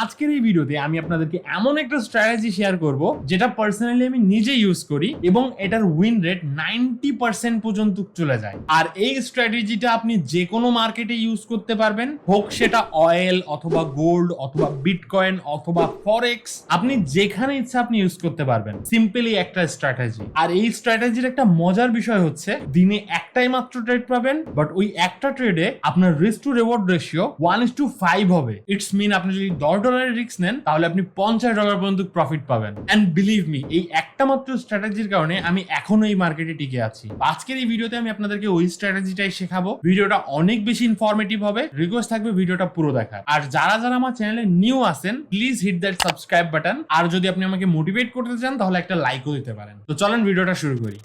আজকের এই ভিডিওতে আমি আপনাদেরকে এমন একটা স্ট্র্যাটেজি শেয়ার করব, যেটা পার্সোনালি আমি নিজে ইউজ করি এবং এটার উইন রেট নাইনটি পার্সেন্ট পর্যন্ত চলে যায়। আর এই স্ট্র্যাটেজিটা আপনি যে কোনো মার্কেটে ইউজ করতে পারবেন, হোক সেটা অয়েল অথবা গোল্ড অথবা বিটকয়েন অথবা ফরেক্স আপনি যেখানে ইচ্ছা আপনি ইউজ করতে পারবেন। সিম্পলি একটা স্ট্র্যাটেজি আর এই স্ট্র্যাটেজির একটা মজার বিষয় হচ্ছে, দিনে একটাই মাত্র ট্রেড পাবেন বাট ওই একটা ট্রেডে আপনার risk to reward ratio one is two five হবে। ইটস মিন আপনি যদি দশ ডলারের রিস্ক নেন, তাহলে আপনি পঞ্চাশ ডলার পর্যন্ত প্রফিট পাবেন। অ্যান্ড বিলিভ মি এই একটা মাত্র স্ট্র্যাটেজির কারণে আমি এখনও এই মার্কেটে টিকে আছি। আজকের এই ভিডিওতে আমি আপনাদেরকে ওই স্ট্র্যাটেজিটাই শেখাবো। ভিডিওটা অনেক বেশি ইনফরমেটিভ হবে রিকোয়েস্ট থাকবে ভিডিওটা পুরো দেখার। আর যারা যারা আমার চ্যানেলে নিউ আছেন please hit that subscribe button আর যদি আপনি আমাকে মোটিভেট করতে চান, তাহলে একটা লাইকও দিতে পারেন। তো চলেন ভিডিওটা শুরু করি।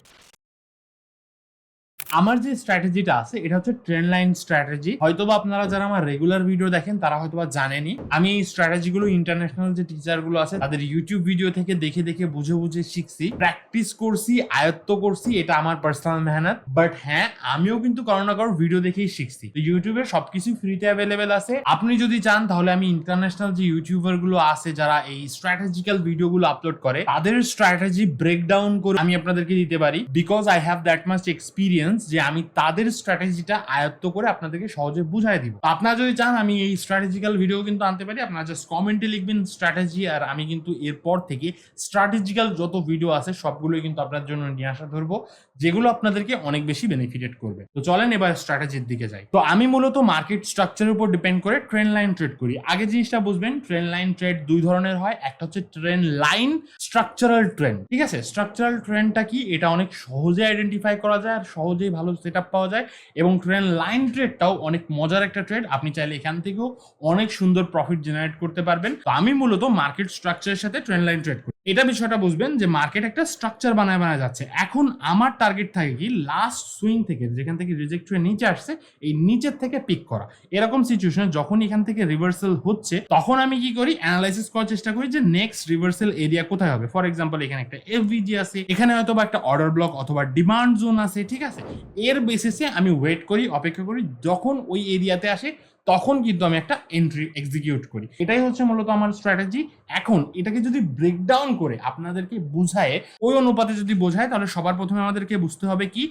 আমার যে স্ট্র্যাটেজিটা আছে, এটা হচ্ছে ট্রেন্ড লাইন স্ট্র্যাটেজি হয়তোবা আপনারা যারা আমার রেগুলার ভিডিও দেখেন, তারা হয়তোবা জানেনি আমি এই স্ট্র্যাটেজিগুলো ইন্টারন্যাশনাল যে টিচারগুলো আছে, তাদের ইউটিউব ভিডিও থেকে দেখে দেখে বুঝে বুঝে শিখছি। প্র্যাকটিস করছি, আয়ত্ত করছি, এটা আমার পার্সোনাল মেহনত। বাট হ্যাঁ আমিও কিন্তু কারও না কারও ভিডিও দেখেই শিখছি। তো ইউটিউবে সবকিছু ফ্রিতে অ্যাভেলেবেল আছে। আপনি যদি চান, তাহলে আমি ইন্টারন্যাশনাল যে ইউটিউবারগুলো আছে, যারা এই স্ট্র্যাটেজিক্যাল ভিডিও গুলো আপলোড করে, তাদের স্ট্র্যাটেজি ব্রেকডাউন করে আমি আপনাদেরকে দিতে পারি। Because I have that much experience যে আমি তাদের স্ট্র্যাটেজিটা আয়ত্ত করে আপনাদেরকে সহজে বুঝাই দিব। আপনারা যদি চান, আমি এই স্ট্র্যাটেজিক্যাল ভিডিও কিন্তু আনতে পারি। আপনারা জাস্ট কমেন্টে লিখবেন স্ট্র্যাটেজি আর আমি কিন্তু এরপর থেকে স্ট্র্যাটেজিক্যাল যত ভিডিও আছে, সবগুলোই কিন্তু আপনার জন্য নিয়ে আসা ধরবো। যেগুলো আপনাদেরকে অনেক বেশি বেনিফিটেড করবে। তো চলেন এবার স্ট্র্যাটেজির দিকে যাই। তো আমি মূলত মার্কেট স্ট্রাকচারের উপর ডিপেন্ড করে ট্রেন লাইন ট্রেড করি। আগে জিনিসটা বুঝবেন ট্রেন লাইন ট্রেড দুই ধরনের হয়। একটা হচ্ছে ট্রেন লাইন স্ট্রাকচারাল ট্রেন্ড ঠিক আছে? স্ট্রাকচারাল ট্রেন্ডটা কি? এটা অনেক সহজে আইডেন্টিফাই করা যায় আর সহজেই ভালো সেট পাওয়া যায় এবং ট্রেন লাইন ট্রেডটাও অনেক মজার একটা ট্রেড আপনি চাইলে এখান থেকেও অনেক সুন্দর প্রফিট জেনারেট করতে পারবেন। তো আমি মূলত মার্কেট স্ট্রাকচারের সাথে ট্রেন লাইন ট্রেড করি। এটা বিষয়টা বুঝবেন যে মার্কেট একটা স্ট্রাকচার বানায় বানায় যাচ্ছে। এখন আমার টার্গেট থাকে কি লাস্ট সুইং থেকে, যেখান থেকে রিজেক্ট হয়ে নিচে আসছে, এই নিচের থেকে পিক করা। এরকম সিচুয়েশনে যখন এখান থেকে রিভার্সাল হচ্ছে, তখন আমি কি করি অ্যানালাইসিস করার চেষ্টা করি যে নেক্সট রিভার্সাল এরিয়া কোথায় হবে। ফর এক্সাম্পল এখানে একটা এফভিজি আছে, এখানে হয়তো বা একটা অর্ডার ব্লক অথবা ডিমান্ড জোন আছে, ঠিক আছে? এর বেসিসে আমি ওয়েট করি, অপেক্ষা করি, যখন ওই এরিয়াতে আসে তখন কিন্তু আমি একটা এন্ট্রি এক্সিকিউট করি। এটাই হচ্ছে মূলত আমার স্ট্র্যাটেজি এখন এটাকে যদি ব্রেকডাউন করে আপনাদেরকে বুঝায়, ওই অনুপাতে যদি বোঝায়, তাহলে সবার প্রথমে আমাদেরকে বুঝতে হবে কি,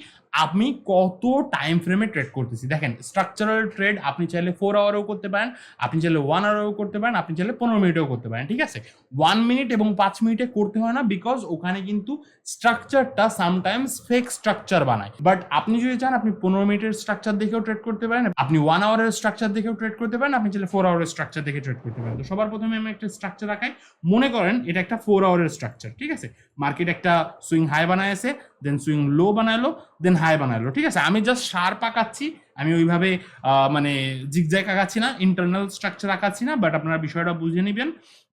আমি কত টাইম ফ্রেমে ট্রেড করতেছি। দেখেন স্ট্রাকচারাল ট্রেড আপনি চাইলে ফোর আওয়ারও করতে পারেন, আপনি চাইলে ওয়ান আওয়ারও করতে পারেন, আপনি চাইলে পনেরো মিনিটেও করতে পারেন, ঠিক আছে? ওয়ান মিনিট এবং পাঁচ মিনিটে করতে হয় না বিকজ ওখানে কিন্তু স্ট্রাকচারটা সামটাইমস ফেক স্ট্রাকচার বানায়। বাট আপনি যদি চান, আপনি পনেরো মিনিটের স্ট্রাকচার দেখেও ট্রেড করতে পারেন, আপনি ওয়ান আওয়ারের স্ট্রাকচার দেখেও ট্রেড করতে পারেন, আপনি চাইলে ফোর আওয়ারের স্ট্রাকচার দেখে ট্রেড করতে পারেন। তো সবার প্রথমে আমি একটা স্ট্রাকচার রাখাই। মনে করেন এটা একটা ফোর আওয়ারের স্ট্রাকচার ঠিক আছে? মার্কেট একটা সুইং হাই বানায় দেন সুইং লো বানালো দেন হাই বানালো, ঠিক আছে? আমি জাস্ট সার পাকাচ্ছি, আমি ওইভাবে মানে জিগজ্যাগ আঁকাচ্ছি না ইন্টারনাল স্ট্রাকচার আঁকাচ্ছি না বাট আপনারা বিষয়টা বুঝে নেবেন।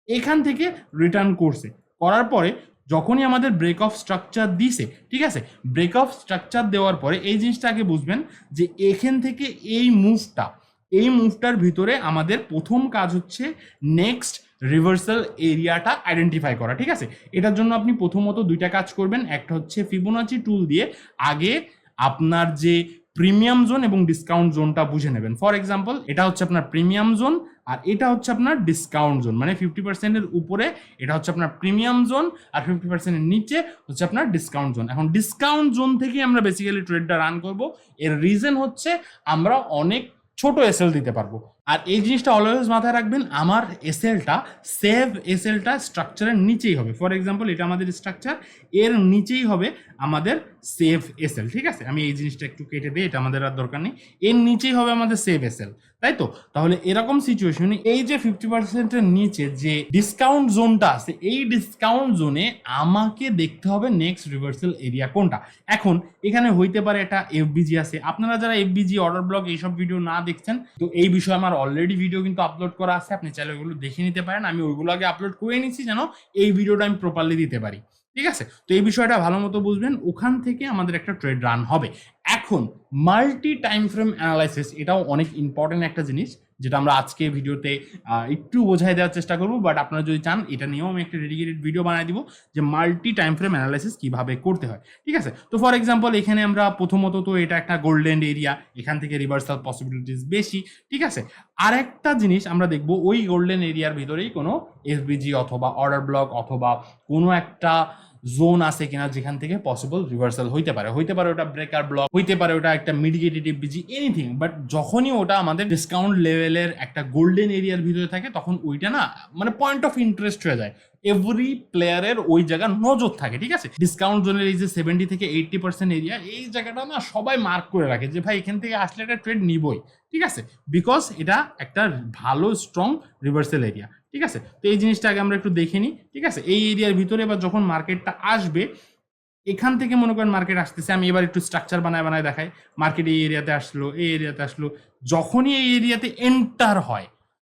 এখান থেকে রিটার্ন করছে। করার পরে যখনই আমাদের ব্রেক অফ স্ট্রাকচার দিছে, ঠিক আছে? ব্রেক অফ স্ট্রাকচার দেওয়ার পরে এই জিনিসটা আগে বুঝবেন যে এখান থেকে এই মুভটা এই মুভটার ভিতরে আমাদের প্রথম কাজ হচ্ছে নেক্সট রিভার্সাল এরিয়াটা আইডেন্টিফাই করা, ঠিক আছে? এটার জন্য আপনি প্রথমত দুইটা কাজ করবেন, একটা হচ্ছে ফিবোনাচি টুল দিয়ে আগে আপনার যে প্রিমিয়াম জোন এবং ডিসকাউন্ট জোনটা বুঝে নেবেন। ফর এক্সাম্পল এটা হচ্ছে আপনার প্রিমিয়াম জোন আর এটা হচ্ছে আপনার ডিসকাউন্ট জোন মানে ফিফটি পার্সেন্টের উপরে এটা হচ্ছে আপনার প্রিমিয়াম জোন আর ফিফটি পার্সেন্টের নিচে হচ্ছে আপনার ডিসকাউন্ট জোন এখন ডিসকাউন্ট জোন থেকে আমরা বেসিক্যালি ট্রেডটা রান করব। এর রিজন হচ্ছে আমরা অনেক ছোট এসএল দিতে পারব। আর এই জিনিসটা অলওয়েজ মাথায় রাখবেন, আমার এসএলটা সেভ এসএলটা স্ট্রাকচারের নিচেই হবে। ফর এক্সাম্পল এটা আমাদের স্ট্রাকচার এর নিচেই হবে আমাদের সেভ এসএল ঠিক আছে? আমি এই জিনিসটা একটু কেটে দিই, এটা আমাদের আর দরকার নেই। এর নিচেই হবে আমাদের সেভ এসএল তাই তো? তাহলে এরকম সিচুয়েশনে এই যে ফিফটি পার্সেন্টের নিচে যে ডিসকাউন্ট জোনটা আছে, এই ডিসকাউন্ট জোনে আমাকে দেখতে হবে নেক্সট রিভার্সাল এরিয়া কোনটা। এখন, এখানে হইতে পারে একটা এফবিজি আছে। আপনারা যারা এফবিজি অর্ডার ব্লক এইসব ভিডিও না দেখছেন, তো এই বিষয়ে আমার অলরেডি ভিডিও কিন্তু আপলোড করা আছে, আপনি চাইলে ওইগুলো দেখে নিতে পারেন। আমি ওইগুলো আগে আপলোড করে নিচ্ছি যেন এই ভিডিওটা আমি প্রপারলি দিতে পারি। ঠিক আছে? তো এই বিষয়টা ভালো মতো বুঝবেন, ওখান থেকে আমাদের একটা ট্রেড রান হবে। এখন মাল্টি টাইম ফ্রেম অ্যানালাইসিস এটাও অনেক ইম্পর্টেন্ট একটা জিনিস। যেটা আমরা আজকে ভিডিওতে একটু বোঝাই দেওয়ার চেষ্টা করব বাট আপনারা যদি চান, এটা নিয়েও আমি একটা ডেডিকেটেড ভিডিও বানাই দিব, যে মাল্টি টাইম ফ্রেম অ্যানালাইসিস কীভাবে করতে হয়, ঠিক আছে? তো ফর এক্সাম্পল এখানে আমরা প্রথমত তো এটা একটা গোল্ডেন এরিয়া এখান থেকে রিভার্সাল পসিবিলিটিস বেশি, ঠিক আছে? আরেকটা জিনিস আমরা দেখব, ওই গোল্ডেন এরিয়ার ভিতরেই কোনো এফবিজি অথবা অর্ডার ব্লক অথবা কোনো একটা জোন আছে কিনা যেখান থেকে পসিবল রিভার্সাল হইতে পারে। হইতে পারে ওটা ব্রেকার ব্লক হইতে পারে ওটা একটা মিডিকেটেড এফবিজি এনিথিং বাট যখনই ওটা আমাদের ডিসকাউন্ট লেভেলের একটা গোল্ডেন এরিয়ার ভিতরে থাকে, তখন ওইটা না মানে পয়েন্ট অফ ইন্টারেস্ট হয়ে যায়। এভরি প্লেয়ারের ওই জায়গা নজর থাকে, ঠিক আছে? ডিসকাউন্ট জোনের এই যে সেভেন্টি থেকে এইটটি পার্সেন্ট এরিয়া এই জায়গাটা না সবাই মার্ক করে রাখে যে, ভাই, এখান থেকে আসলে একটা ট্রেড নিবই। ঠিক আছে? বিকজ এটা একটা ভালো স্ট্রং রিভার্সাল এরিয়া ঠিক আছে? তো এই জিনিসটা আগে আমরা একটু দেখে নিই, ঠিক আছে? এই এরিয়ার ভিতরে এবার যখন মার্কেটটা আসবে, এখান থেকে মনে করেন মার্কেট আসতেছে, আমি এবার একটু স্ট্রাকচার বানায় বানায় দেখাই। মার্কেট এই এরিয়াতে আসলো, এই এরিয়াতে আসলো। যখনই এই এরিয়াতে এন্টার হয়,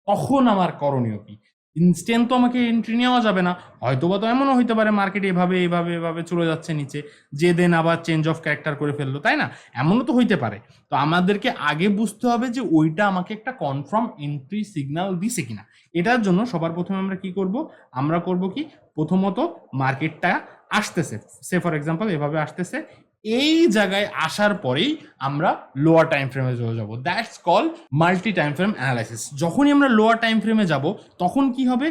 তখন আমার করণীয় কি? ইনস্ট্যান্ট তো আমাকে এন্ট্রি নেওয়া যাবে না। হয়তো বা তো এমনও হইতে পারে মার্কেট এভাবে এভাবে এভাবে চলে যাচ্ছে নিচে। যে দেন আবার চেঞ্জ অফ ক্যারেক্টার করে ফেলল, তাই না? এমনও তো হইতে পারে। তো আমাদেরকে আগে বুঝতে হবে যে ওইটা আমাকে একটা কনফার্ম এন্ট্রি সিগন্যাল দিছে কিনা। এটার জন্য সবার প্রথমে আমরা কি করব? আমরা করব কি? প্রথমত মার্কেটটা আসতেছে। সে ফর এক্সাম্পল এভাবে আসতেছে এই জায়গায় আসার পরেই আমরা লোয়ার টাইম ফ্রেমে চলে যাব। That's call multi time frame analysis যখনই আমরা লোয়ার টাইম ফ্রেমে যাব, তখন কি হবে?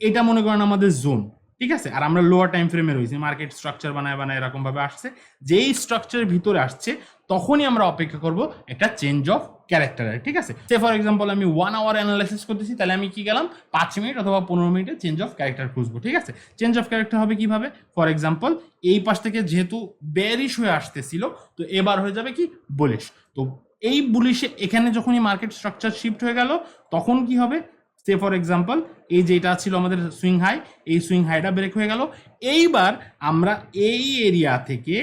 এটা মনে করেন আমাদের জোন ঠিক আছে? আর আমরা লোয়ার টাইম ফ্রেমে রয়েছি। মার্কেট স্ট্রাকচার বানায় বানায় এরকম ভাবে আসছে। যেই স্ট্রাকচারের ভিতরে আসছে, তখনই আমরা অপেক্ষা করব একটা চেঞ্জ অফ ক্যারেক্টারের ঠিক আছে? সে ফর এক্সাম্পল আমি ওয়ান আওয়ার অ্যানালাইসিস করতেছি, তাহলে আমি কি গেলাম? পাঁচ মিনিট অথবা পনেরো মিনিটে চেঞ্জ অফ ক্যারেক্টার খুঁজবো, ঠিক আছে? চেঞ্জ অফ ক্যারেক্টার হবে কীভাবে? ফর এক্সাম্পল এই পাশ থেকে যেহেতু বেরিশ হয়ে আসতেছিল, তো এবার হয়ে যাবে কি? বুলিশ তো এই বুলিশে এখানে যখনই মার্কেট স্ট্রাকচার শিফট হয়ে গেল, তখন কি হবে? সে ফর এক্সাম্পল এই যেটা ছিল আমাদের সুইং হাই এই সুইং হাইটা ব্রেক হয়ে গেল। এইবার আমরা এই এরিয়া থেকে,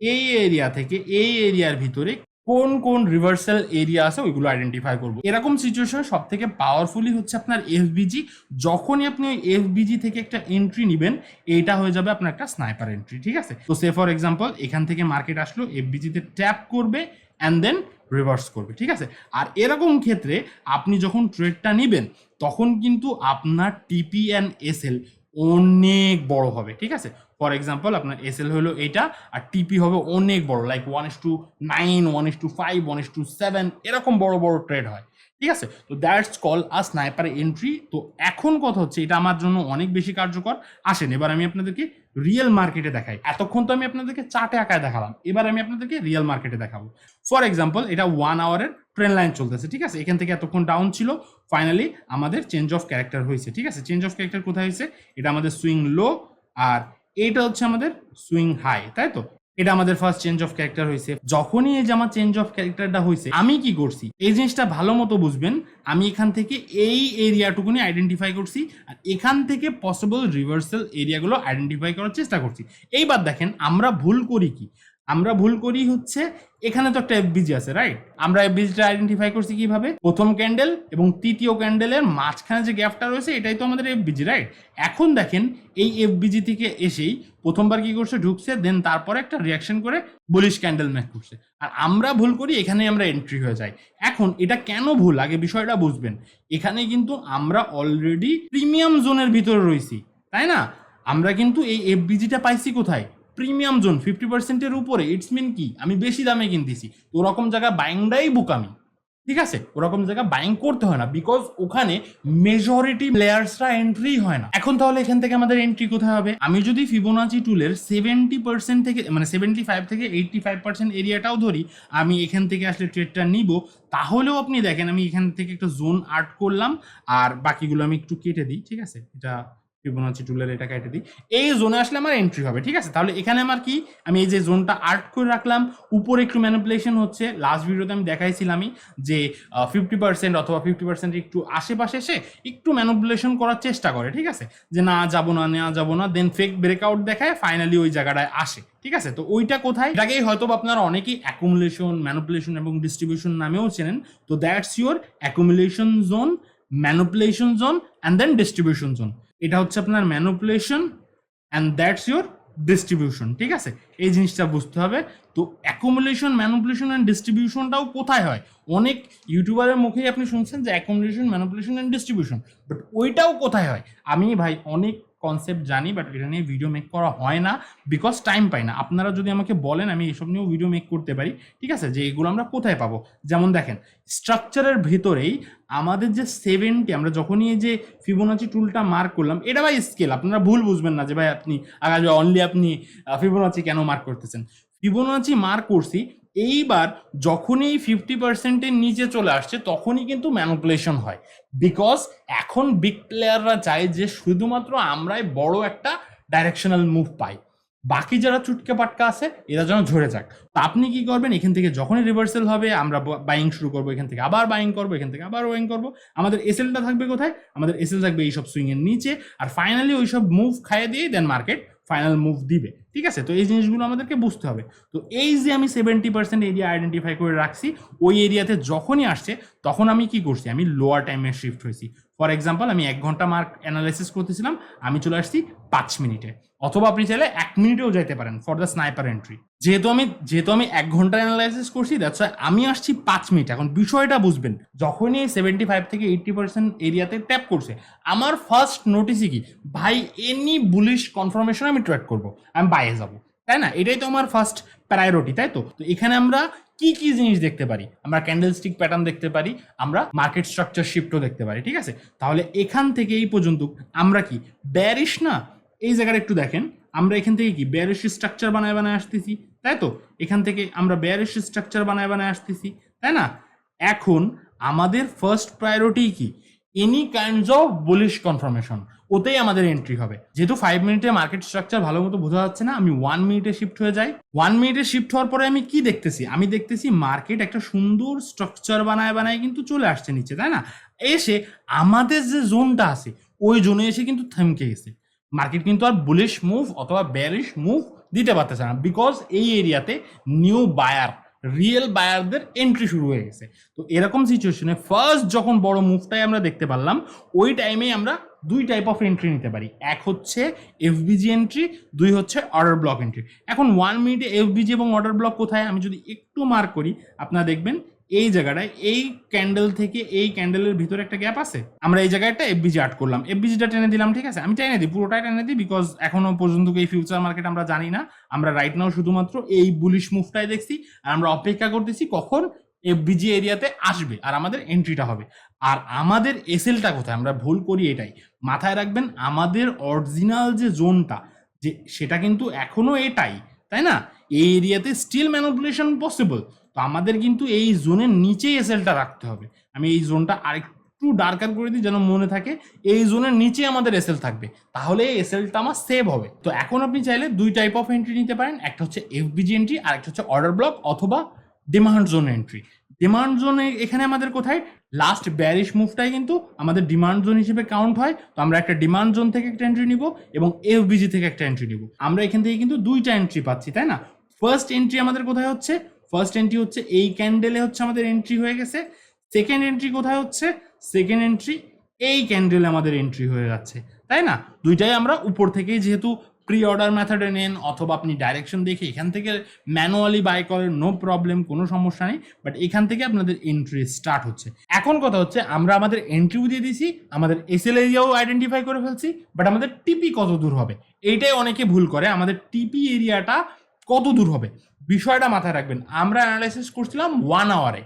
এই এরিয়া থেকে, এই এরিয়ার ভিতরে কোন কোন রিভার্সাল এরিয়া আছে ওইগুলো আইডেন্টিফাই করব। এরকম সিচুয়েশন সব থেকে পাওয়ারফুলি হচ্ছে আপনার এফবিজি যখনই আপনি ওই এফবিজি থেকে একটা এন্ট্রি নেবেন, এইটা হয়ে যাবে আপনার একটা স্নাইপার এন্ট্রি ঠিক আছে? তো সে ফর এক্সাম্পল এখান থেকে মার্কেট আসলো এফবিজিতে ট্যাপ করবে অ্যান্ড দেন রিভার্স করবে, ঠিক আছে? আর এরকম ক্ষেত্রে আপনি যখন ট্রেডটা নেবেন, তখন কিন্তু আপনার টিপি অ্যান্ড এস এল অনেক বড় হবে, ঠিক আছে? ফর এক্সাম্পল আপনার এসএল হলো এটা আর টিপি হবে অনেক বড় like one is to nine one is to five one is to seven এরকম বড় বড় ট্রেড হয়। ঠিক আছে? তো that's call a sniper entry তো এখন কথা হচ্ছে, এটা আমার জন্য অনেক বেশি কার্যকর। আসেন, এবার আমি আপনাদেরকে রিয়েল মার্কেটে দেখাই। এতক্ষণ তো আমি আপনাদেরকে চার্টে আঁকায় দেখালাম। এবার আমি আপনাদেরকে রিয়েল মার্কেটে দেখাবো। ফর এক্সাম্পল এটা ওয়ান আওয়ারের ট্রেন লাইন চলতেছে, ঠিক আছে? এখান থেকে এতক্ষণ ডাউন ছিল। ফাইনালি আমাদের চেঞ্জ অফ ক্যারেক্টার হয়েছে, ঠিক আছে? চেঞ্জ অফ ক্যারেক্টার কোথায় হয়েছে? এটা আমাদের সুইং লো আর এইটা হচ্ছে আমাদের সুইং হাই তাই তো? এটা আমাদের ফার্স্ট চেঞ্জ অফ ক্যারেক্টার হয়েছে। যখনই এই যে আমার চেঞ্জ অফ ক্যারেক্টারটা হয়েছে, আমি কি করছি? এই জিনিসটা ভালো মতো বুঝবেন, আমি এখান থেকে এই এরিয়াটুকুনি আইডেন্টিফাই করছি, আর এখান থেকে পসিবল রিভার্সাল এরিয়াগুলো আইডেন্টিফাই করার চেষ্টা করছি। এইবার দেখেন, আমরা ভুল করি কি? আমরা ভুল করি হচ্ছে, এখানে তো একটা এফবিজি আছে রাইট আমরা এফবিজিটা আইডেন্টিফাই করছি কীভাবে? প্রথম ক্যান্ডেল এবং তৃতীয় ক্যান্ডেলের মাঝখানে যে গ্যাপটা রয়েছে, এটাই তো আমাদের এফবিজি রাইট এখন দেখেন, এই এফবিজি থেকে এসেই প্রথমবার কি করছে, ঢুকছে দেন তারপরে একটা রিয়াকশন করে বলিশ ক্যান্ডেল ম্যাক করছে। আর আমরা ভুল করি এখানে আমরা এন্ট্রি হয়ে যাই। এখন এটা কেন ভুল? আগে বিষয়টা বুঝবেন। এখানে কিন্তু আমরা অলরেডি প্রিমিয়াম জোনের ভিতরে রয়েছি, তাই না? আমরা কিন্তু এই এফবিজিটা পাইছি কোথায়? প্রিমিয়াম জোন ফিফটি পার্সেন্টের উপরে ইটস মিন কি? আমি বেশি দামে কিনতেছি। তো ওরকম জায়গায় বাইংটাই বুকামি। ঠিক আছে? ওরকম জায়গা বাইং করতে হয় না বিকজ ওখানে মেজরিটি প্লেয়ার্সরা এন্ট্রি হয় না। এখন তাহলে এখান থেকে আমাদের এন্ট্রি কোথায় হবে? আমি যদি ফিবোনাচি টুলের সেভেন্টি পার্সেন্ট থেকে মানে সেভেন্টি ফাইভ থেকে এইটটি ফাইভ পার্সেন্ট এরিয়াটাও ধরি, আমি এখান থেকে আসলে ট্রেডটা নিব। তাহলেও আপনি দেখেন, আমি এখান থেকে একটা জোন আর্ট করলাম, আর বাকিগুলো আমি একটু কেটে দিই। ঠিক আছে? এটা ফিবোনাচি টুলের এটা কেটে দিই। এই জোনে আসলে আমার এন্ট্রি হবে, ঠিক আছে? তাহলে এখানে আমার কি? আমি এই যে জোনটা আর্ট করে রাখলাম। উপরে একটু ম্যানিপুলেশন হচ্ছে। লাস্ট ভিডিওতে আমি দেখাইছিলামই যে ফিফটি পার্সেন্ট অথবা ফিফটি পার্সেন্ট একটু আশেপাশে এসে একটু ম্যানিপুলেশন করার চেষ্টা করে, ঠিক আছে? যে না, যাব না, নেওয়া যাব না দেন ফেক ব্রেকআউট দেখায় ফাইনালি ওই জায়গাটায় আসে, ঠিক আছে? তো ওইটা কোথায়? এটাকেই হয়তো আপনারা অনেকেই অ্যাকুমুলেশন ম্যানুপুলেশন এবং ডিস্ট্রিবিউশন নামেও চেনেন। তো that's your accumulation zone manipulation zone and then distribution zone এটা হচ্ছে আপনার manipulation and that's your distribution ঠিক আছে? এই জিনিসটা বুঝতে হবে। তো অ্যাকুমুলেশন ম্যানুপুলেশন অ্যান্ড ডিস্ট্রিবিউশনটাও কোথায় হয়? অনেক ইউটিউবারের মুখেই আপনি শুনছেন যে accumulation manipulation and distribution but ওইটাও কোথায় হয়? আমি ভাই অনেক কনসেপ্ট জানি বাট এটা নিয়ে ভিডিও মেক করা হয় না বিকজ টাইম পাই না। আপনারা যদি আমাকে বলেন, আমি এসব নিয়েও ভিডিও মেক করতে পারি, ঠিক আছে? যে এগুলো আমরা কোথায় পাবো? যেমন দেখেন স্ট্রাকচারের ভেতরেই আমাদের যে সেভেনটি আমরা যখনই এই যে ফিবোনাচি টুলটা মার্ক করলাম, এটা ভাই স্কেল আপনারা ভুল বুঝবেন না যে ভাই আপনি, আগে অনলি আপনি ফিবোনাচি কেন মার্ক করতেছেন? ফিবোনাচি মার্ক করছি এইবার যখনই ফিফটি পার্সেন্টের নিচে চলে আসছে, তখনই কিন্তু ম্যানুপুলেশন হয়। বিকজ এখন বিগ প্লেয়াররা চায় যে শুধুমাত্র আমরাই বড় একটা ডাইরেকশনাল মুভ পাই। বাকি যারা চুটকে পাটকা আছে, এরা যেন ঝরে যাক। তো আপনি কি করবেন? এখান থেকে যখনই রিভার্সাল হবে, আমরা বাইং শুরু করব, এখান থেকে আবার বাইং করব, এখান থেকে আবার ওয়িং করব। আমাদের এসএলটা থাকবে কোথায়? আমাদের এসএল থাকবে এইসব সুইংয়ের নিচে। আর ফাইনালি ওইসব মুভ খাইয়ে দিয়ে দেন মার্কেট ফাইনাল মুভ দিবে। ঠিক আছে? তো এই জিনিসগুলো আমাদেরকে বুঝতে হবে। তো এই যে আমি সেভেন্টি পার্সেন্ট এরিয়া আইডেন্টিফাই করে রাখছি, ওই এরিয়াতে যখনই আসছে, তখন আমি কি করছি? আমি লোয়ার টাইমে শিফট হয়েছি। ফর এক্সাম্পল আমি এক ঘণ্টা মার্ক অ্যানালাইসিস করতেছিলাম, আমি চলে আসছি পাঁচ মিনিটে। অথবা আপনি চাইলে এক মিনিটেও যাইতে পারেন ফর দ্য স্নাইপার এন্ট্রি যেহেতু আমি যেহেতু আমি এক ঘণ্টা অ্যানালাইসিস করছি দ্যাটস আমি আসছি পাঁচ মিনিট। এখন বিষয়টা বুঝবেন, যখনই সেভেন্টি ফাইভ থেকে এইট্টি পার্সেন্ট এরিয়াতে ট্যাপ করছে, আমার ফার্স্ট নোটিসই কি? ভাই এনি বুলিশ কনফার্মেশন আমি ট্র্যাক করব। আমি বাইরে যাব। তাই না? এটাই তো আমার ফার্স্ট প্রায়োরিটি তাই তো? তো এখানে আমরা কি কি জিনিস দেখতে পারি? আমরা ক্যান্ডেল স্টিক প্যাটার্ন দেখতে পারি, আমরা মার্কেট স্ট্রাকচার শিফটও দেখতে পারি, ঠিক আছে? তাহলে এখান থেকে এই পর্যন্ত আমরা কি ব্যারিশ না? এই জায়গাটা একটু দেখেন, আমরা এখান থেকে কি ব্যারিশ স্ট্রাকচার বানায় বানায় আসতেছি, তাই তো? এখান থেকে আমরা ব্যারিশ স্ট্রাকচার বানায় বানায় আসতেছি, তাই না? এখন আমাদের ফার্স্ট প্রায়োরিটি কি? Any kinds of bullish confirmation ওতেই আমাদের এন্ট্রি হবে। যেহেতু ফাইভ মিনিটে মার্কেট স্ট্রাকচার ভালো মতো বোঝা যাচ্ছে না, আমি ওয়ান মিনিটে শিফট হয়ে যাই। ওয়ান মিনিটে শিফট হওয়ার পরে আমি কি দেখতেছি? আমি দেখতেছি মার্কেট একটা সুন্দর স্ট্রাকচার বানায় বানায় কিন্তু চলে আসছে নিচে, তাই না? এসে আমাদের যে জোনটা আছে, ওই জোনে এসে কিন্তু থমকে গেছে। মার্কেট কিন্তু আর বুলিশ মুভ অথবা ব্যারিশ মুভ দিতে পারতেছে না বিকজ এই এরিয়াতে নিউ বায়ার রিয়েল বায়ারদের এন্ট্রি শুরু হয়ে গেছে। তো এরকম সিচুয়েশনে ফার্স্ট যখন বড় মুভটাই আমরা দেখতে পারলাম, ওই টাইমে আমরা দুই টাইপ অফ এন্ট্রি নিতে পারি। এক হচ্ছে এফবিজি এন্ট্রি দুই হচ্ছে অর্ডার ব্লক এন্ট্রি এখন ওয়ান মিনিটে এফবিজি এবং অর্ডার ব্লক কোথায়? আমি যদি একটু মার্ক করি, আপনারা দেখবেন এই জায়গাটায়, এই ক্যান্ডেল থেকে এই ক্যান্ডেলের ভিতরে একটা গ্যাপ আছে। আমরা এই জায়গায় একটা এফবিজি আর্ট করলাম। এফবিজিটা টেনে দিলাম, ঠিক আছে? আমি টেনে দিই, পুরোটাই টেনে দিই বিকজ এখনও পর্যন্ত এই ফিউচার মার্কেট আমরা জানি না। আমরা রাইট নাও শুধুমাত্র এই বুলিশ মুভটাই দেখছি আর আমরা অপেক্ষা করতেছি কখন এফবিজি এরিয়াতে আসবে আর আমাদের এন্ট্রিটা হবে। আর আমাদের এসএলটা কোথায়? আমরা ভুল করি এটাই। মাথায় রাখবেন, আমাদের অরিজিনাল যে জোনটা যে সেটা কিন্তু এখনও এটাই, তাই না? এই এরিয়াতে স্টিল ম্যানুপুলেশন পসিবল তো আমাদের কিন্তু এই জোনের নিচেই এসএলটা রাখতে হবে। আমি এই জোনটা আরেকটু ডার্কার করে দিই যেন মনে থাকে, এই জোনের নিচে আমাদের এসএল থাকবে। তাহলে এই এসএলটা আমার সেভ হবে। তো এখন আপনি চাইলে দুই টাইপ অফ এন্ট্রি নিতে পারেন, একটা হচ্ছে এফবিজি এন্ট্রি আর একটা হচ্ছে অর্ডার ব্লক অথবা ডিমান্ড জোন এন্ট্রি ডিমান্ড জোনে এখানে আমাদের কোথায়? লাস্ট ব্যারিশ মুভটাই কিন্তু আমাদের ডিমান্ড জোন হিসেবে কাউন্ট হয়। তো আমরা একটা ডিমান্ড জোন থেকে একটা এন্ট্রি নিব এবং এফবিজি থেকে একটা এন্ট্রি নিব। আমরা এখান থেকে কিন্তু দুইটা এন্ট্রি পাচ্ছি, তাই না? ফার্স্ট এন্ট্রি আমাদের কোথায় হচ্ছে? ফার্স্ট এন্ট্রি হচ্ছে, এই ক্যান্ডেলে হচ্ছে আমাদের এন্ট্রি হয়ে গেছে। সেকেন্ড এন্ট্রি কোথায় হচ্ছে? সেকেন্ড এন্ট্রি এই ক্যান্ডেলে আমাদের এন্ট্রি হয়ে যাচ্ছে। তাই না? দুইটাই আমরা উপর থেকেই যেহেতু প্রি অর্ডার মেথডে নেন, অথবা আপনি ডাইরেকশন দেখে এখান থেকে ম্যানুয়ালি বাই করেন নো প্রবলেম কোনো সমস্যা নেই। বাট এখান থেকে আপনাদের এন্ট্রি স্টার্ট হচ্ছে। এখন কথা হচ্ছে, আমরা আমাদের এন্ট্রিও দিয়ে দিয়েছি, আমাদের এসএল এরিয়াও আইডেন্টিফাই করে ফেলছি বাট আমাদের টিপি কত দূর হবে? এইটাই অনেকে ভুল করে। আমাদের টিপি এরিয়াটা কত দূর হবে? বিষয়টা মাথায় রাখবেন। আমরা অ্যানালাইসিস করছিলাম ওয়ান আওয়ারে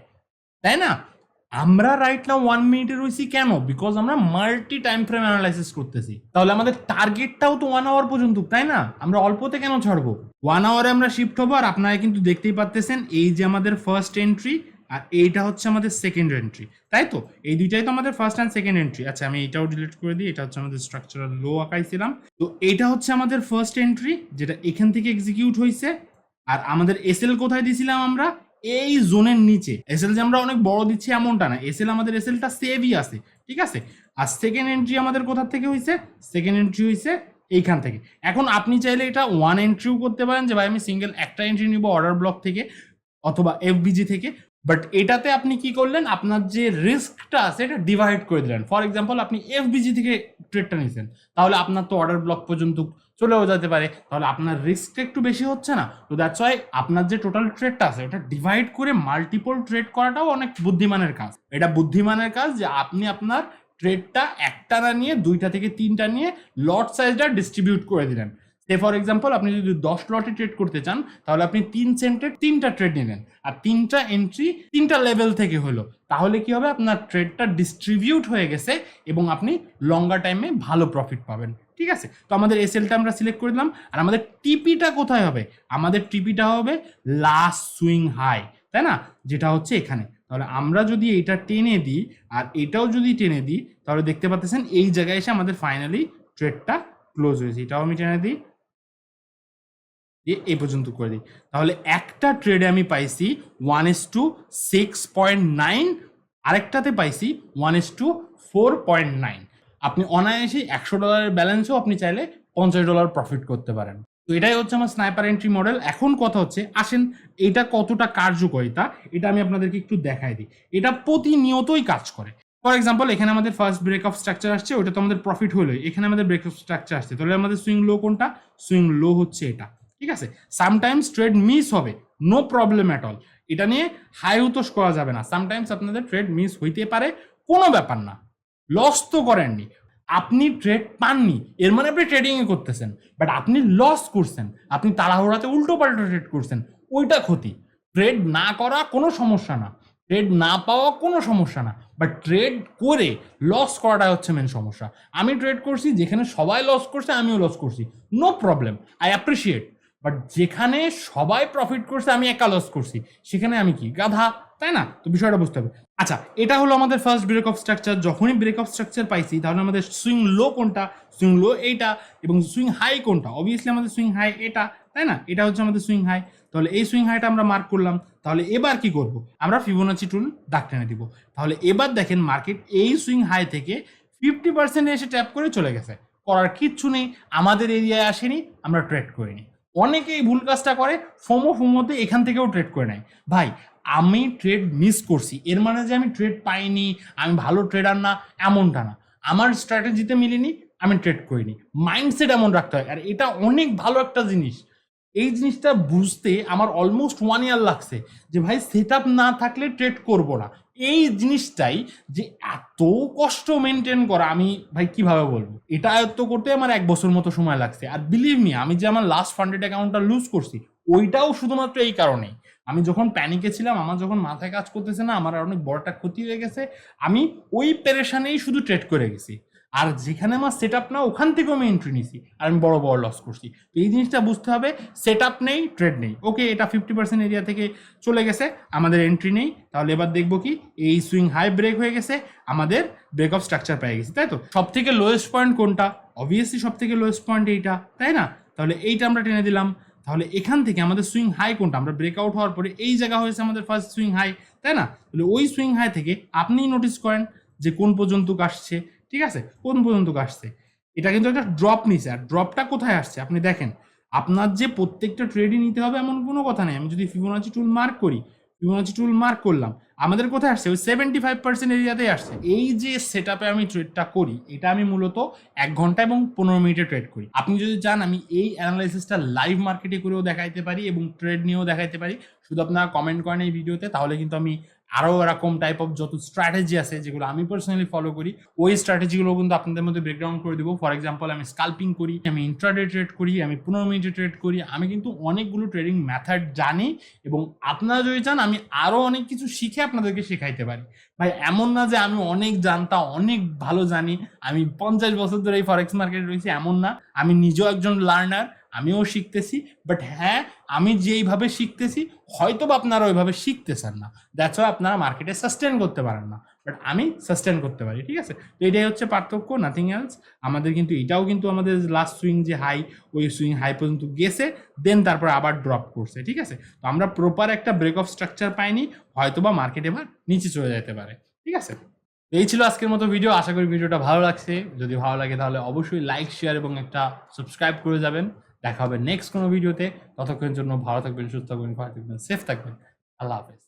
তাই না? আমরা রাইট ওয়ান মিনিটে রয়েছি কেন? বিকজ আমরা মাল্টি টাইম ফ্রেম অ্যানালাইসিস করতেছি। তাহলে আমাদের টার্গেটটাও তো ওয়ান আওয়ার পর্যন্ত, তাই না? আমরা অল্পতে কেন ছাড়বো? ওয়ান আওয়ারে আমরা শিফট হব, আর আপনারা কিন্তু দেখতেই পাচ্তেছেন এই যে আমাদের ফার্স্ট এন্ট্রি আর এইটা হচ্ছে আমাদের সেকেন্ড এন্ট্রি তাই তো? এই দুইটাই তো আমাদের ফার্স্ট অ্যান্ড সেকেন্ড এন্ট্রি আচ্ছা আমি এটাও ডিলিট করে দিই, এটা হচ্ছে আমাদের স্ট্রাকচারাল লো আঁকাইছিলাম তো এইটা হচ্ছে আমাদের ফার্স্ট এন্ট্রি যেটা এখান থেকে এক্সিকিউট হয়েছে আর আমাদের এসএল কোথায় দিয়েছিলাম আমরা? এই জোনের নিচে। এসএল যে আমরা অনেক বড় দিচ্ছি এমনটা না। এসএল আমাদের এসএলটা সেভই আছে, ঠিক আছে? আর সেকেন্ড এন্ট্রি আমাদের কোথা থেকে হয়েছে সেকেন্ড এন্ট্রি হয়েছে এইখান থেকে। এখন আপনি চাইলে এটা ওয়ান এন্ট্রিও করতে পারেন যে, ভাই, আমি সিঙ্গেল একটা এন্ট্রি নিব অর্ডার ব্লক থেকে, অথবা এফবিজি থেকে। বাট এটাতে আপনি কি করলেন? আপনার যে রিস্কটা আছে, এটা ডিভাইড করে দিলেন। ফর এক্সাম্পল আপনি এফবিজি থেকে ট্রেডটা নিছেন। তাহলে আপনার তো অর্ডার ব্লক পর্যন্ত চলেও যেতে পারে। তাহলে আপনার রিস্কটা একটু বেশি হচ্ছে না? তো দ্যাটস ওয়াই আপনার যে টোটাল ট্রেডটা আছে, ওটা ডিভাইড করে মাল্টিপল ট্রেড করাটাও অনেক বুদ্ধিমানের কাজ। এটা বুদ্ধিমানের কাজ যে আপনি আপনার ট্রেডটা একটা না নিয়ে, দুইটা থেকে তিনটা নিয়ে লট সাইজটা ডিস্ট্রিবিউট করে দিলেন। সে ফর এক্সাম্পল আপনি যদি দশ লটে ট্রেড করতে চান, তাহলে আপনি তিন সেন্টের তিনটা ট্রেড নিলেন আর তিনটা এন্ট্রি তিনটা লেভেল থেকে হলো। তাহলে কি হবে? আপনার ট্রেডটা ডিস্ট্রিবিউট হয়ে গেছে এবং আপনি লঙ্গার টাইমে ভালো প্রফিট পাবেন। ঠিক আছে? তো আমাদের এসএলটা আমরা সিলেক্ট করে দিলাম। আর আমাদের টিপিটা কোথায় হবে? আমাদের টিপিটা হবে লাস্ট সুইং হাই তাই না? যেটা হচ্ছে এখানে। তাহলে আমরা যদি এটা টেনে দিই, আর এটাও যদি টেনে দিই, তাহলে দেখতে পাচ্ছেন এই জায়গায় এসে আমাদের ফাইনালি ট্রেডটা ক্লোজ হয়েছে। এটাও আমি টেনে দিই। দিয়ে এই পর্যন্ত করে দিই। তাহলে একটা ট্রেডে আমি পাইছি one is to six point nine আরেকটাতে পাইছি one is to four point nine আপনি অনায়াসে একশো ডলারের ব্যালেন্সও আপনি চাইলে পঞ্চাশ ডলার প্রফিট করতে পারেন। তো এটাই হচ্ছে আমার স্নাইপার এন্ট্রি মডেল এখন কথা হচ্ছে, আসেন, এটা কতটা কার্যকরিতা, এটা আমি আপনাদেরকে একটু দেখাই দিই। এটা প্রতিনিয়তই কাজ করে। ফর এক্সাম্পল এখানে আমাদের ফার্স্ট ব্রেক অফ স্ট্রাকচার আসছে ওটা তো আমাদের প্রফিট হলোই। এখানে আমাদের ব্রেক অফ স্ট্রাকচার আসছে। তাহলে আমাদের সুইং লো কোনটা? সুইং লো হচ্ছে এটা। ঠিক আছে? সামটাইমস ট্রেড মিস হবে। নো প্রবলেম অ্যাট অল এটা নিয়ে হাই উতোষ করা যাবে না। সামটাইমস আপনাদের ট্রেড মিস হইতে পারে, কোনো ব্যাপার না। লস তো করেননি। আপনি ট্রেড পাননি, এর মানে আপনি ট্রেডিংয়ে করতেছেন। বাট আপনি লস করছেন, আপনি তাড়াহুড়াতে উল্টো পাল্টা ট্রেড করছেন, ওইটা ক্ষতি। ট্রেড না করা কোনো সমস্যা না। ট্রেড না পাওয়া কোনো সমস্যা না। বাট ট্রেড করে লস করাটা হচ্ছে মেন সমস্যা। আমি ট্রেড করছি, যেখানে সবাই লস করছে, আমিও লস করছি। No problem I appreciate but যেখানে সবাই প্রফিট করছে, আমি একা লস করছি। সেখানে আমি কি? গাধা, তাই না? তো বিষয়টা বুঝতে হবে। আচ্ছা এটা হলো আমাদের ফার্স্ট ব্রেক অফ স্ট্রাকচার যখনই ব্রেক অফ স্ট্রাকচার পাইছি, তাহলে আমাদের সুইং লো কোনটা? সুইং লো এইটা এবং সুইং হাই কোনটা? অবভিয়াসলি আমাদের সুইং হাই এটা, তাই না? এটা হচ্ছে আমাদের সুইং হাই তাহলে এই সুইং হাইটা আমরা মার্ক করলাম। তাহলে এবার কি করব? আমরা ফিবোনাচি টুল দাগ টেনে দিব। তাহলে এবার দেখেন মার্কেট এই সুইং হাই থেকে ফিফটি পার্সেন্ট এসে ট্যাপ করে চলে গেছে। করার কিচ্ছু নেই। আমাদের এরিয়ায় আসেনি, আমরা ট্রেড করিনি। অনেকে এই ভুল কাজটা করে ফোমো ফোমোতে এখান থেকেও ট্রেড করে নেয়। ভাই, আমি ট্রেড মিস করছি। এর মানে যে আমি ট্রেড পাইনি, আমি ভালো ট্রেডার না, এমনটা না। আমার স্ট্র্যাটেজিতে মিলিনি, আমি ট্রেড করিনি। মাইন্ডসেট এমন রাখতে হয়। আর এটা অনেক ভালো একটা জিনিস। এই জিনিসটা বুঝতে আমার অলমোস্ট ওয়ান ইয়ার লাগছে যে ভাই সেট না থাকলে ট্রেড করব না। এই জিনিসটাই যে এত কষ্ট মেনটেন করা, আমি ভাই কীভাবে বলব? এটা আয়ত্ত করতে আমার এক বছর মতো সময় লাগছে। আর বিলিভ মি আমি যে আমার লাস্ট ফান্ডেড অ্যাকাউন্টটা লুজ করছি, ওইটাও শুধুমাত্র এই কারণেই। আমি যখন প্যানিকে ছিলাম, আমার যখন মাথায় কাজ করতেছে না, আমার অনেক বড়টা ক্ষতি হয়ে গেছে, আমি ওই পেরেশানেই শুধু ট্রেড করে গেছি। আর যেখানে আমার সেট আপ না, ওখান থেকেও আমি এন্ট্রি নিছি। আর আমি বড় বড় লস করছি। তো এই জিনিসটা বুঝতে হবে সেট আপ নেই ট্রেড নেই। ওকে এটা ফিফটি পার্সেন্ট এরিয়া থেকে চলে গেছে, আমাদের এন্ট্রি নেই। তাহলে এবার দেখব কি, এই সুইং হাই ব্রেক হয়ে গেছে, আমাদের ব্রেক অফ স্ট্রাকচার পেয়ে গেছে, তাই তো? সব থেকে লোয়েস্ট পয়েন্ট কোনটা? অবভিয়াসলি সব থেকে লোয়েস্ট পয়েন্ট এইটা, তাই না? তাহলে এইটা আমরা টেনে দিলাম। তাহলে এখান থেকে আমাদের সুইং হাই কোনটা? আমরা ব্রেকআউট হওয়ার পরে এই জায়গা হয়েছে আমাদের ফার্স্ট সুইং হাই তাই না? তাহলে ওই সুইং হাই থেকে আপনিই নোটিস করেন যে কোন পর্যন্ত আসছে। ঠিক আছে? কোন পর্যন্ত আসছে? এটা কিন্তু একটা ড্রপ নিছে। আর ড্রপটা কোথায় আসছে? আপনি দেখেন, আপনার যে প্রত্যেকটা ট্রেডই নিতে হবে এমন কোনো কথা নেই। আমি যদি ফিবোনাচি টুল মার্ক করি ফিবোনাচি টুল মার্ক করলাম, আমাদের কোথায় আসছে? ওই সেভেন্টি ফাইভ পার্সেন্ট এরিয়াতেই আসছে। এই যে সেট আমি ট্রেডটা করি, এটা আমি মূলত এক ঘণ্টা এবং পনেরো মিনিটে ট্রেড করি। আপনি যদি চান, আমি এই অ্যানালাইসিসটা লাইভ মার্কেটে করেও দেখাইতে পারি এবং ট্রেড নিয়েও দেখাইতে পারি। শুধু আপনারা কমেন্ট করেন এই ভিডিওতে তাহলে কিন্তু আমি আরও এরকম টাইপ অফ যত স্ট্র্যাটেজি আছে যেগুলো আমি পার্সোনালি ফলো করি, ওই স্ট্র্যাটেজিগুলো কিন্তু আপনাদের মধ্যে ব্রেকডাউন করে দেবো। ফর এক্সাম্পল আমি স্কাল্পিং করি, আমি ইন্ট্রাডে ট্রেড করি, আমি পনেরো ট্রেড করি। আমি কিন্তু অনেকগুলো ট্রেডিং মেথড জানি এবং আপনারা যদি চান, আমি আরও অনেক কিছু শিখে আপনাদেরকে শেখাইতে পারি। ভাই, এমন না যে আমি অনেক জানতাম অনেক ভালো জানি। আমি পঞ্চাশ বছর ধরে এই ফরেক্স মার্কেটে রয়েছি, এমন না। আমি নিজেও একজন লার্নার আমিও শিখতেছি বাট হ্যাঁ আমি যেইভাবে শিখতেছি হয়তো বা আপনারা ওইভাবে শিখতেছেন না। দ্যাটস ওয়াই আপনারা মার্কেটে সাস্টেন করতে পারেন না। বাট আমি সাস্টেন করতে পারি, ঠিক আছে? তো এটাই হচ্ছে পার্থক্য নাথিং এলস আমাদের কিন্তু, এটাও কিন্তু আমাদের লাস্ট সুইং যে হাই ওই সুইং হাই পর্যন্ত গেছে দেন তারপর আবার ড্রপ করছে, ঠিক আছে? তো আমরা প্রপার একটা ব্রেক অফ স্ট্রাকচার পাইনি হয়তো বা মার্কেট এবার নিচে চলে যেতে পারে, ঠিক আছে? এই ছিল আজকের মতো ভিডিও আশা করি ভিডিওটা ভালো লাগছে। যদি ভালো লাগে তাহলে অবশ্যই লাইক শেয়ার এবং একটা সাবস্ক্রাইব করে যাবেন। দেখা হবে নেক্সট কোনো ভিডিওতে ততক্ষণের জন্য ভালো থাকবেন, সুস্থ থাকবেন, ভালো থাকবেন সেফ থাকবেন। আল্লাহ হাফেজ।